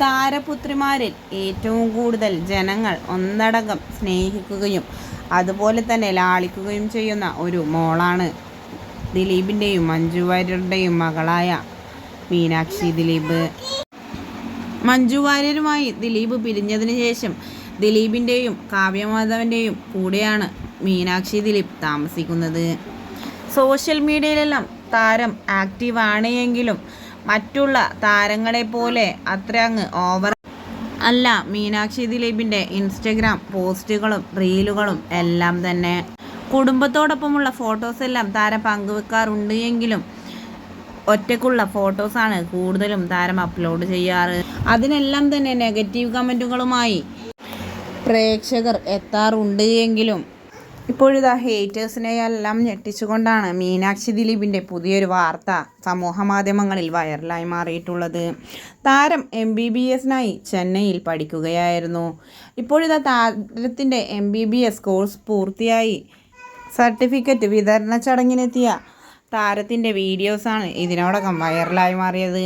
താരപുത്രിമാരിൽ ഏറ്റവും കൂടുതൽ ജനങ്ങൾ ഒന്നടങ്കം സ്നേഹിക്കുകയും അതുപോലെ തന്നെ ലാളിക്കുകയും ചെയ്യുന്ന ഒരു മോളാണ് ദിലീപിന്റെയും മഞ്ജു വാര്യരുടെയും മകളായ മീനാക്ഷി ദിലീപ്. മഞ്ജു വാര്യരുമായി ദിലീപ് പിരിഞ്ഞതിന് ശേഷം ദിലീപിന്റെയും കാവ്യമാധവന്റെയും കൂടെയാണ് മീനാക്ഷി ദിലീപ് താമസിക്കുന്നത്. സോഷ്യൽ മീഡിയയിലെല്ലാം താരം ആക്റ്റീവ് ആണ് എങ്കിലും മറ്റുള്ള താരങ്ങളെ പോലെ അത്ര അങ്ങ് ഓവർ അല്ല മീനാക്ഷി ദിലീപിന്റെ ഇൻസ്റ്റഗ്രാം പോസ്റ്റുകളും റീലുകളും എല്ലാം തന്നെ. കുടുംബത്തോടൊപ്പമുള്ള ഫോട്ടോസ് എല്ലാം താരം പങ്കുവെക്കാറുണ്ട് എങ്കിലും ഒറ്റയ്ക്കുള്ള ഫോട്ടോസാണ് കൂടുതലും താരം അപ്ലോഡ് ചെയ്യാറ്. അതിനെല്ലാം തന്നെ നെഗറ്റീവ് കമന്റുകളുമായി പ്രേക്ഷകർ എത്താറുണ്ട് എങ്കിലും ഇപ്പോഴിതാ ഹേറ്റേഴ്സിനെയെല്ലാം ഞെട്ടിച്ചുകൊണ്ടാണ് മീനാക്ഷി ദിലീപിന്റെ പുതിയൊരു വാർത്ത സമൂഹ മാധ്യമങ്ങളിൽ വൈറലായി മാറിയിട്ടുള്ളത്. താരം എം ബി ബി എസിനായി ചെന്നൈയിൽ പഠിക്കുകയായിരുന്നു. ഇപ്പോഴിതാ താരത്തിന്റെ M B B S course പൂർത്തിയായി. സർട്ടിഫിക്കറ്റ് വിതരണ ചടങ്ങിനെത്തിയ താരത്തിന്റെ വീഡിയോസാണ് ഇതിനോടകം വൈറലായി മാറിയത്.